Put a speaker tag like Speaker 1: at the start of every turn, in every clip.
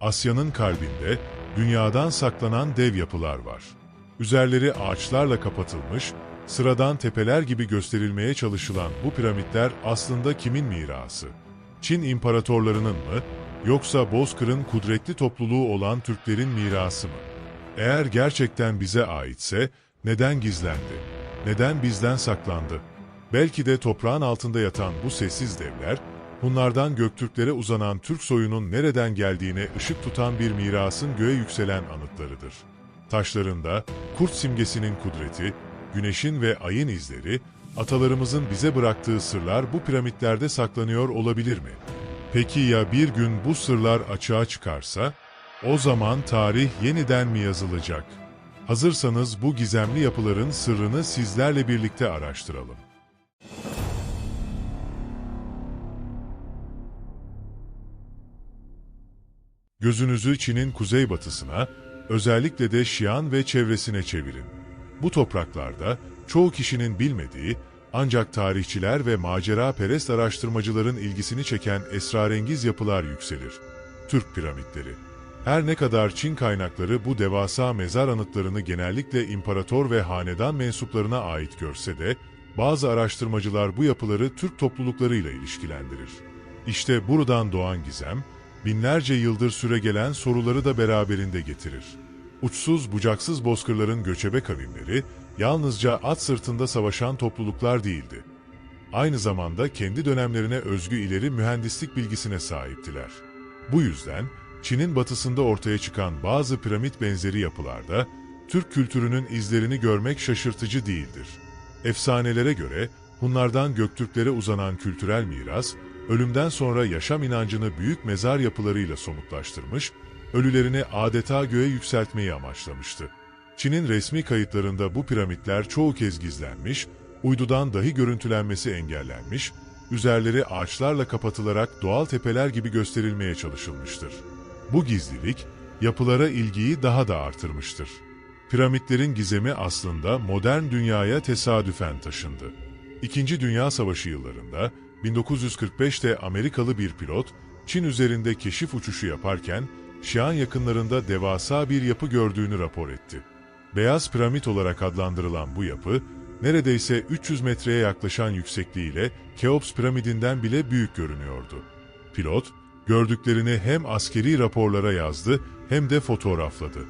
Speaker 1: Asya'nın kalbinde dünyadan saklanan dev yapılar var. Üzerleri ağaçlarla kapatılmış, sıradan tepeler gibi gösterilmeye çalışılan bu piramitler aslında kimin mirası? Çin imparatorlarının mı, yoksa Bozkır'ın kudretli topluluğu olan Türklerin mirası mı? Eğer gerçekten bize aitse neden gizlendi? Neden bizden saklandı? Belki de toprağın altında yatan bu sessiz devler, bunlardan Göktürklere uzanan Türk soyunun nereden geldiğine ışık tutan bir mirasın göğe yükselen anıtlarıdır. Taşlarında kurt simgesinin kudreti, güneşin ve ayın izleri, atalarımızın bize bıraktığı sırlar bu piramitlerde saklanıyor olabilir mi? Peki ya bir gün bu sırlar açığa çıkarsa? O zaman tarih yeniden mi yazılacak? Hazırsanız bu gizemli yapıların sırrını sizlerle birlikte araştıralım. Gözünüzü Çin'in kuzeybatısına, özellikle de Şian ve çevresine çevirin. Bu topraklarda çoğu kişinin bilmediği ancak tarihçiler ve macera perest araştırmacıların ilgisini çeken esrarengiz yapılar yükselir. Türk piramitleri. Her ne kadar Çin kaynakları bu devasa mezar anıtlarını genellikle imparator ve hanedan mensuplarına ait görse de, bazı araştırmacılar bu yapıları Türk topluluklarıyla ilişkilendirir. İşte buradan doğan gizem, binlerce yıldır süregelen soruları da beraberinde getirir. Uçsuz bucaksız bozkırların göçebe kavimleri, yalnızca at sırtında savaşan topluluklar değildi. Aynı zamanda kendi dönemlerine özgü ileri mühendislik bilgisine sahiptiler. Bu yüzden Çin'in batısında ortaya çıkan bazı piramit benzeri yapılarda Türk kültürünün izlerini görmek şaşırtıcı değildir. Efsanelere göre bunlardan Göktürklere uzanan kültürel miras, ölümden sonra yaşam inancını büyük mezar yapılarıyla somutlaştırmış, ölülerini adeta göğe yükseltmeyi amaçlamıştı. Çin'in resmi kayıtlarında bu piramitler çoğu kez gizlenmiş, uydudan dahi görüntülenmesi engellenmiş, üzerleri ağaçlarla kapatılarak doğal tepeler gibi gösterilmeye çalışılmıştır. Bu gizlilik, yapılara ilgiyi daha da artırmıştır. Piramitlerin gizemi aslında modern dünyaya tesadüfen taşındı. İkinci Dünya Savaşı yıllarında 1945'te Amerikalı bir pilot Çin üzerinde keşif uçuşu yaparken Şian yakınlarında devasa bir yapı gördüğünü rapor etti. Beyaz piramit olarak adlandırılan bu yapı neredeyse 300 metreye yaklaşan yüksekliğiyle Keops piramidinden bile büyük görünüyordu. Pilot gördüklerini hem askeri raporlara yazdı hem de fotoğrafladı.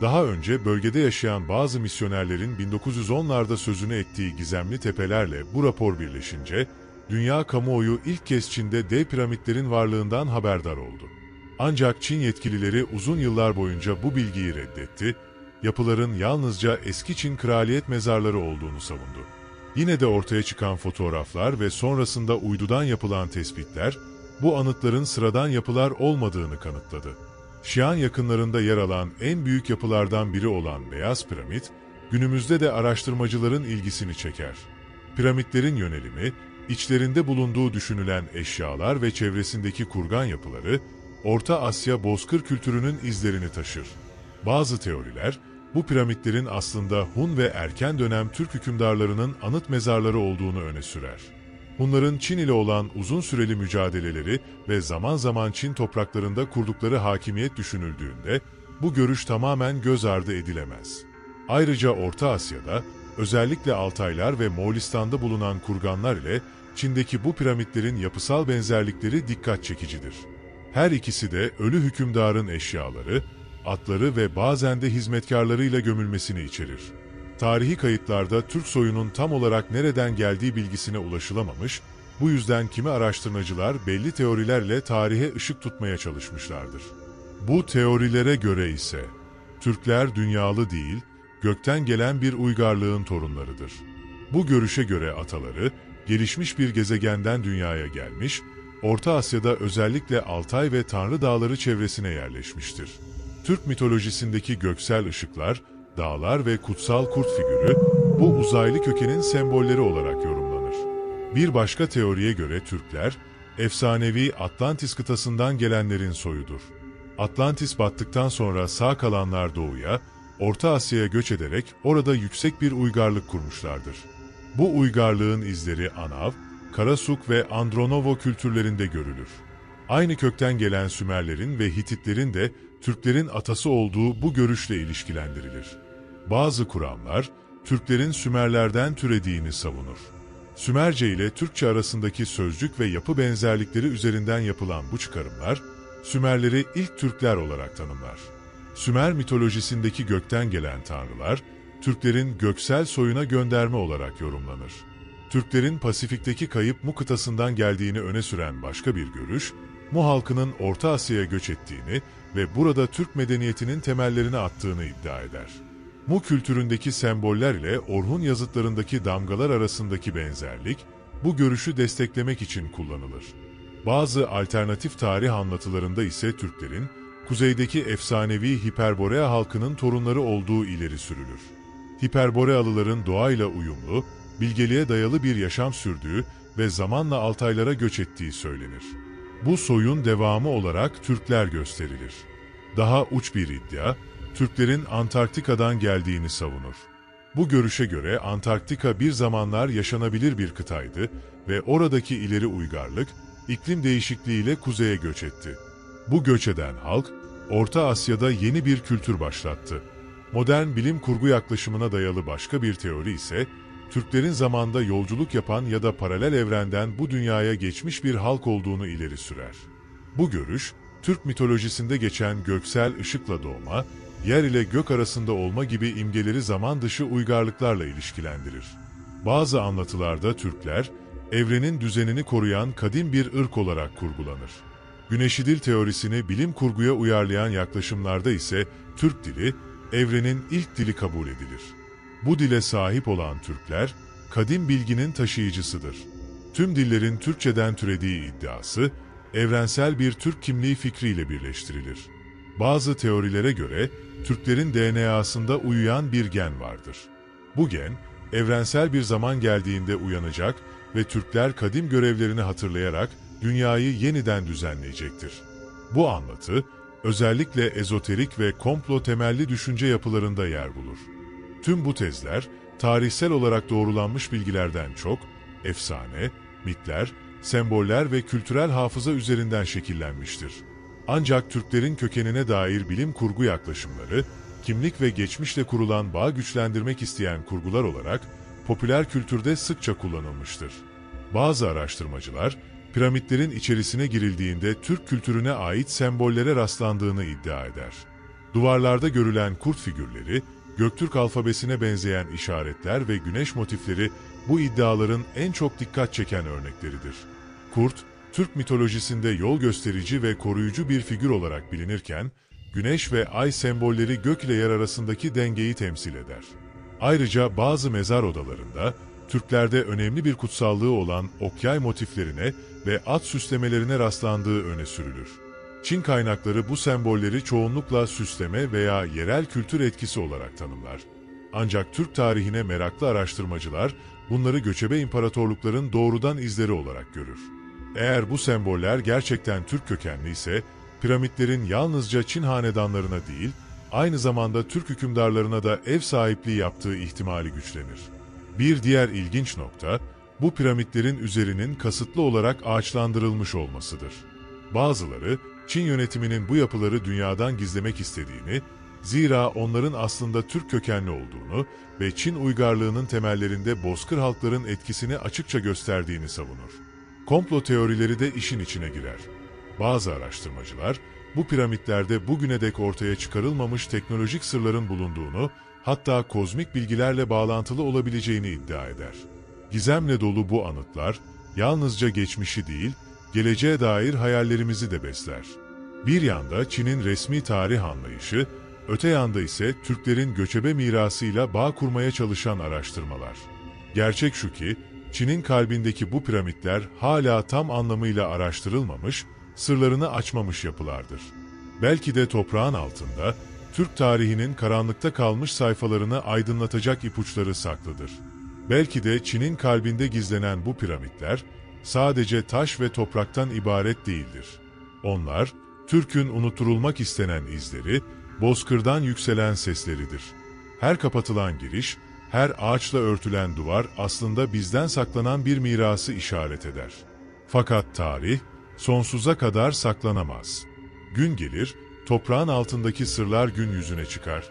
Speaker 1: Daha önce bölgede yaşayan bazı misyonerlerin 1910'larda sözünü ettiği gizemli tepelerle bu rapor birleşince, dünya kamuoyu ilk kez Çin'de dev piramitlerin varlığından haberdar oldu. Ancak Çin yetkilileri uzun yıllar boyunca bu bilgiyi reddetti, yapıların yalnızca eski Çin kraliyet mezarları olduğunu savundu. Yine de ortaya çıkan fotoğraflar ve sonrasında uydudan yapılan tespitler, bu anıtların sıradan yapılar olmadığını kanıtladı. Şian yakınlarında yer alan en büyük yapılardan biri olan Beyaz Piramit, günümüzde de araştırmacıların ilgisini çeker. Piramitlerin yönelimi, içlerinde bulunduğu düşünülen eşyalar ve çevresindeki kurgan yapıları, Orta Asya bozkır kültürünün izlerini taşır. Bazı teoriler, bu piramitlerin aslında Hun ve erken dönem Türk hükümdarlarının anıt mezarları olduğunu öne sürer. Hunların Çin ile olan uzun süreli mücadeleleri ve zaman zaman Çin topraklarında kurdukları hakimiyet düşünüldüğünde bu görüş tamamen göz ardı edilemez. Ayrıca Orta Asya'da özellikle Altaylar ve Moğolistan'da bulunan kurganlar ile Çin'deki bu piramitlerin yapısal benzerlikleri dikkat çekicidir. Her ikisi de ölü hükümdarın eşyaları, atları ve bazen de hizmetkarlarıyla gömülmesini içerir. Tarihi kayıtlarda Türk soyunun tam olarak nereden geldiği bilgisine ulaşılamamış, bu yüzden kimi araştırmacılar belli teorilerle tarihe ışık tutmaya çalışmışlardır. Bu teorilere göre ise Türkler dünyalı değil, gökten gelen bir uygarlığın torunlarıdır. Bu görüşe göre ataları gelişmiş bir gezegenden dünyaya gelmiş, Orta Asya'da özellikle Altay ve Tanrı Dağları çevresine yerleşmiştir. Türk mitolojisindeki göksel ışıklar, dağlar ve kutsal kurt figürü bu uzaylı kökenin sembolleri olarak yorumlanır. Bir başka teoriye göre Türkler, efsanevi Atlantis kıtasından gelenlerin soyudur. Atlantis battıktan sonra sağ kalanlar doğuya, Orta Asya'ya göç ederek orada yüksek bir uygarlık kurmuşlardır. Bu uygarlığın izleri Anav, Karasuk ve Andronovo kültürlerinde görülür. Aynı kökten gelen Sümerlerin ve Hititlerin de Türklerin atası olduğu bu görüşle ilişkilendirilir. Bazı kuramlar, Türklerin Sümerlerden türediğini savunur. Sümerce ile Türkçe arasındaki sözcük ve yapı benzerlikleri üzerinden yapılan bu çıkarımlar, Sümerleri ilk Türkler olarak tanımlar. Sümer mitolojisindeki gökten gelen tanrılar, Türklerin göksel soyuna gönderme olarak yorumlanır. Türklerin Pasifik'teki kayıp Mu kıtasından geldiğini öne süren başka bir görüş, Mu halkının Orta Asya'ya göç ettiğini ve burada Türk medeniyetinin temellerini attığını iddia eder. Mu kültüründeki semboller ile Orhun yazıtlarındaki damgalar arasındaki benzerlik, bu görüşü desteklemek için kullanılır. Bazı alternatif tarih anlatılarında ise Türklerin, kuzeydeki efsanevi Hiperborea halkının torunları olduğu ileri sürülür. Hiperborealıların doğayla uyumlu, bilgeliğe dayalı bir yaşam sürdüğü ve zamanla Altaylara göç ettiği söylenir. Bu soyun devamı olarak Türkler gösterilir. Daha uç bir iddia, Türklerin Antarktika'dan geldiğini savunur. Bu görüşe göre Antarktika bir zamanlar yaşanabilir bir kıtaydı ve oradaki ileri uygarlık, iklim değişikliğiyle kuzeye göç etti. Bu göç eden halk, Orta Asya'da yeni bir kültür başlattı. Modern bilim kurgu yaklaşımına dayalı başka bir teori ise, Türklerin zamanda yolculuk yapan ya da paralel evrenden bu dünyaya geçmiş bir halk olduğunu ileri sürer. Bu görüş, Türk mitolojisinde geçen göksel ışıkla doğma, yer ile gök arasında olma gibi imgeleri zaman dışı uygarlıklarla ilişkilendirir. Bazı anlatılarda Türkler, evrenin düzenini koruyan kadim bir ırk olarak kurgulanır. Güneşidil teorisini bilim kurguya uyarlayan yaklaşımlarda ise Türk dili, evrenin ilk dili kabul edilir. Bu dile sahip olan Türkler, kadim bilginin taşıyıcısıdır. Tüm dillerin Türkçeden türediği iddiası, evrensel bir Türk kimliği fikriyle birleştirilir. Bazı teorilere göre, Türklerin DNA'sında uyuyan bir gen vardır. Bu gen, evrensel bir zaman geldiğinde uyanacak ve Türkler kadim görevlerini hatırlayarak dünyayı yeniden düzenleyecektir. Bu anlatı, özellikle ezoterik ve komplo temelli düşünce yapılarında yer bulur. Tüm bu tezler, tarihsel olarak doğrulanmış bilgilerden çok, efsane, mitler, semboller ve kültürel hafıza üzerinden şekillenmiştir. Ancak Türklerin kökenine dair bilim kurgu yaklaşımları, kimlik ve geçmişle kurulan bağ güçlendirmek isteyen kurgular olarak popüler kültürde sıkça kullanılmıştır. Bazı araştırmacılar, piramitlerin içerisine girildiğinde Türk kültürüne ait sembollere rastlandığını iddia eder. Duvarlarda görülen kurt figürleri, Göktürk alfabesine benzeyen işaretler ve güneş motifleri bu iddiaların en çok dikkat çeken örnekleridir. Kurt, Türk mitolojisinde yol gösterici ve koruyucu bir figür olarak bilinirken, güneş ve ay sembolleri gök ile yer arasındaki dengeyi temsil eder. Ayrıca bazı mezar odalarında, Türklerde önemli bir kutsallığı olan okyay motiflerine ve at süslemelerine rastlandığı öne sürülür. Çin kaynakları bu sembolleri çoğunlukla süsleme veya yerel kültür etkisi olarak tanımlar. Ancak Türk tarihine meraklı araştırmacılar bunları göçebe imparatorlukların doğrudan izleri olarak görür. Eğer bu semboller gerçekten Türk kökenli ise, piramitlerin yalnızca Çin hanedanlarına değil, aynı zamanda Türk hükümdarlarına da ev sahipliği yaptığı ihtimali güçlenir. Bir diğer ilginç nokta, bu piramitlerin üzerinin kasıtlı olarak ağaçlandırılmış olmasıdır. Bazıları, Çin yönetiminin bu yapıları dünyadan gizlemek istediğini, zira onların aslında Türk kökenli olduğunu ve Çin uygarlığının temellerinde bozkır halkların etkisini açıkça gösterdiğini savunur. Komplo teorileri de işin içine girer. Bazı araştırmacılar, bu piramitlerde bugüne dek ortaya çıkarılmamış teknolojik sırların bulunduğunu, hatta kozmik bilgilerle bağlantılı olabileceğini iddia eder. Gizemle dolu bu anıtlar, yalnızca geçmişi değil, geleceğe dair hayallerimizi de besler. Bir yanda Çin'in resmi tarih anlayışı, öte yanda ise Türklerin göçebe mirasıyla bağ kurmaya çalışan araştırmalar. Gerçek şu ki, Çin'in kalbindeki bu piramitler hala tam anlamıyla araştırılmamış, sırlarını açmamış yapılardır. Belki de toprağın altında, Türk tarihinin karanlıkta kalmış sayfalarını aydınlatacak ipuçları saklıdır. Belki de Çin'in kalbinde gizlenen bu piramitler, sadece taş ve topraktan ibaret değildir. Onlar, Türk'ün unutturulmak istenen izleri, bozkırdan yükselen sesleridir. Her kapatılan giriş, her ağaçla örtülen duvar aslında bizden saklanan bir mirası işaret eder. Fakat tarih, sonsuza kadar saklanamaz. Gün gelir, toprağın altındaki sırlar gün yüzüne çıkar.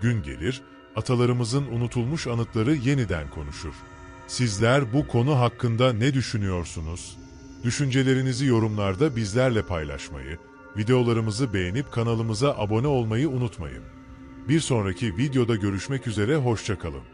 Speaker 1: Gün gelir, atalarımızın unutulmuş anıtları yeniden konuşur. Sizler bu konu hakkında ne düşünüyorsunuz? Düşüncelerinizi yorumlarda bizlerle paylaşmayı, videolarımızı beğenip kanalımıza abone olmayı unutmayın. Bir sonraki videoda görüşmek üzere hoşçakalın.